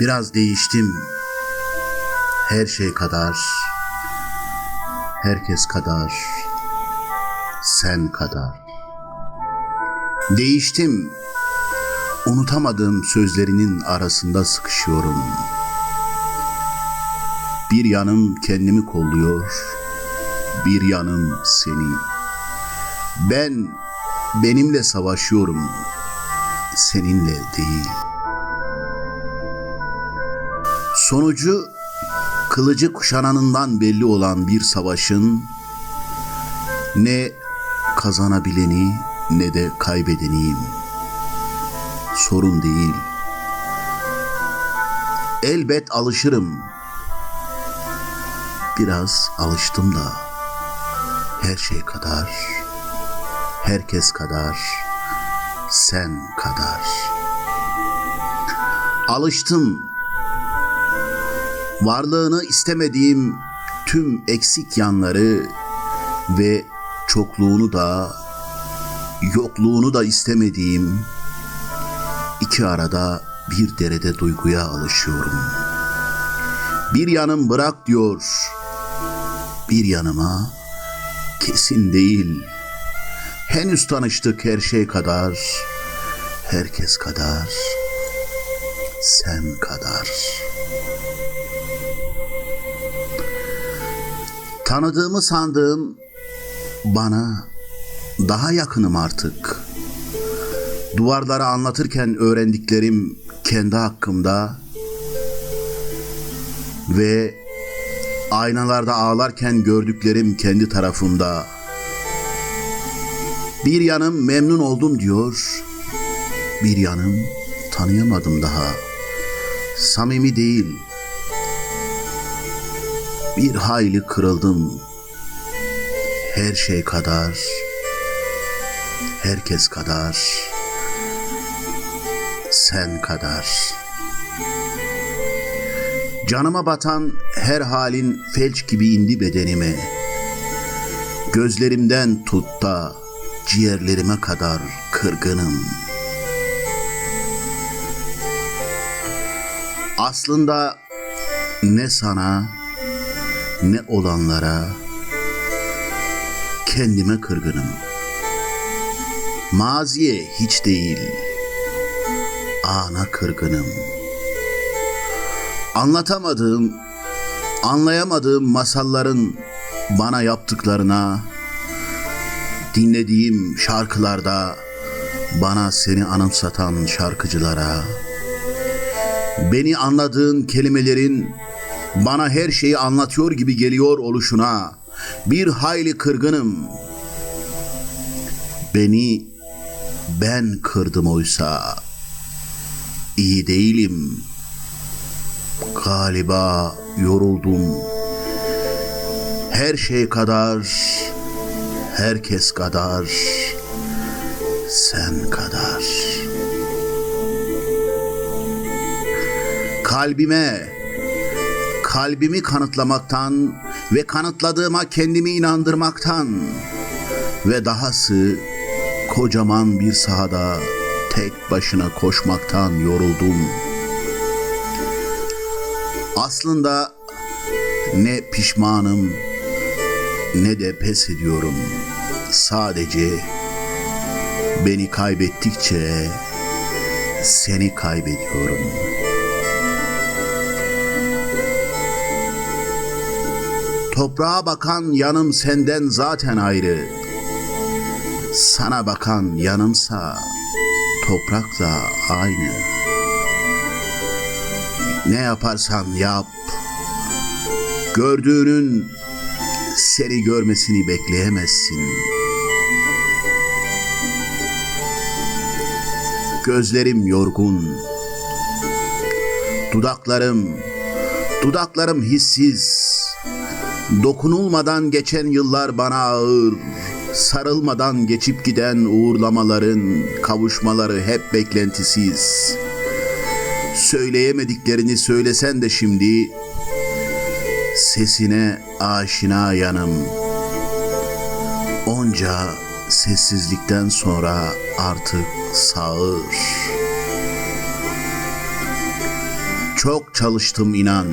Biraz değiştim. Her şey kadar, herkes kadar, sen kadar. Değiştim. Unutamadığım sözlerinin arasında sıkışıyorum. Bir yanım kendimi kolluyor, bir yanım seni. Ben benimle savaşıyorum, seninle değil. Sonucu kılıcı kuşananından belli olan bir savaşın ne kazanabileni ne de kaybedeniyim. Sorun değil. Elbet alışırım. Biraz alıştım da. Her şey kadar, herkes kadar, sen kadar. Alıştım. Varlığını istemediğim tüm eksik yanları ve çokluğunu da yokluğunu da istemediğim iki arada bir derede duyguya alışıyorum. Bir yanım bırak diyor, bir yanıma kesin değil. Henüz tanıştık her şey kadar, herkes kadar, sen kadar. Tanıdığımı sandığım bana daha yakınım artık. Duvarlara anlatırken öğrendiklerim kendi hakkımda ve aynalarda ağlarken gördüklerim kendi tarafımda. Bir yanım memnun oldum diyor, bir yanım tanıyamadım daha. Samimi değil. Bir hayli kırıldım. Her şey kadar, herkes kadar, sen kadar. Canıma batan her halin felç gibi indi bedenime. Gözlerimden tut da ciğerlerime kadar kırgınım. Aslında ne sana ne olanlara kendime kırgınım. Maziye hiç değil, ana kırgınım. Anlatamadığım, anlayamadığım masalların bana yaptıklarına, dinlediğim şarkılarda bana seni anımsatan şarkıcılara, beni anladığın kelimelerin bana her şeyi anlatıyor gibi geliyor oluşuna bir hayli kırgınım. Beni ben kırdım oysa iyi değilim. Galiba yoruldum. Her şey kadar, herkes kadar, sen kadar. Kalbime, kalbimi kanıtlamaktan ve kanıtladığıma kendimi inandırmaktan ve dahası kocaman bir sahada tek başına koşmaktan yoruldum. Aslında ne pişmanım ne de pes ediyorum. Sadece beni kaybettikçe seni kaybediyorum. Toprağa bakan yanım senden zaten ayrı. Sana bakan yanımsa toprak da aynı. Ne yaparsan yap, gördüğünün seni görmesini bekleyemezsin. Gözlerim yorgun, dudaklarım, dudaklarım hissiz. Dokunulmadan geçen yıllar bana ağır, sarılmadan geçip giden uğurlamaların kavuşmaları hep beklentisiz. Söyleyemediklerini söylesen de şimdi sesine aşina yanım. Onca sessizlikten sonra artık sağır. Çok çalıştım inan.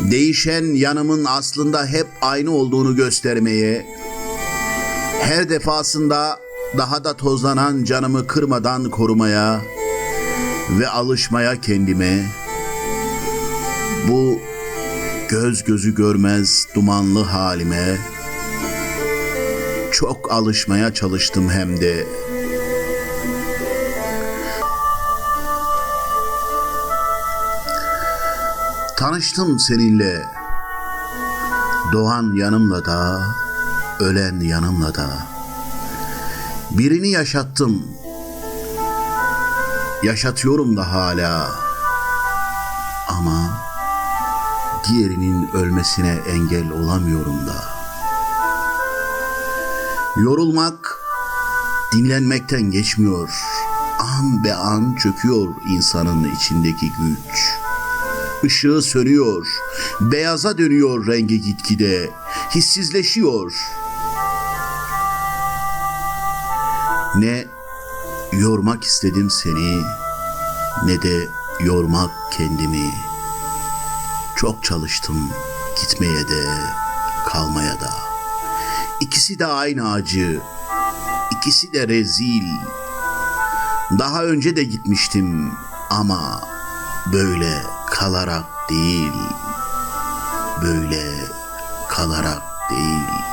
Değişen yanımın aslında hep aynı olduğunu göstermeye, her defasında daha da tozlanan canımı kırmadan korumaya ve alışmaya kendime. Bu göz gözü görmez dumanlı halime çok alışmaya çalıştım hem de. Tanıştım seninle. Doğan yanımla da, ölen yanımla da. Birini yaşattım. Yaşatıyorum da hala. Ama diğerinin ölmesine engel olamıyorum da. Yorulmak dinlenmekten geçmiyor. An be an çöküyor insanın içindeki güç. Işığı sönüyor, beyaza dönüyor rengi gitgide, hissizleşiyor. Ne yormak istedim seni, ne de yormak kendimi. Çok çalıştım gitmeye de, kalmaya da. İkisi de aynı acı, ikisi de rezil. Daha önce de gitmiştim ama böyle kalarak değil. Böyle kalarak değil.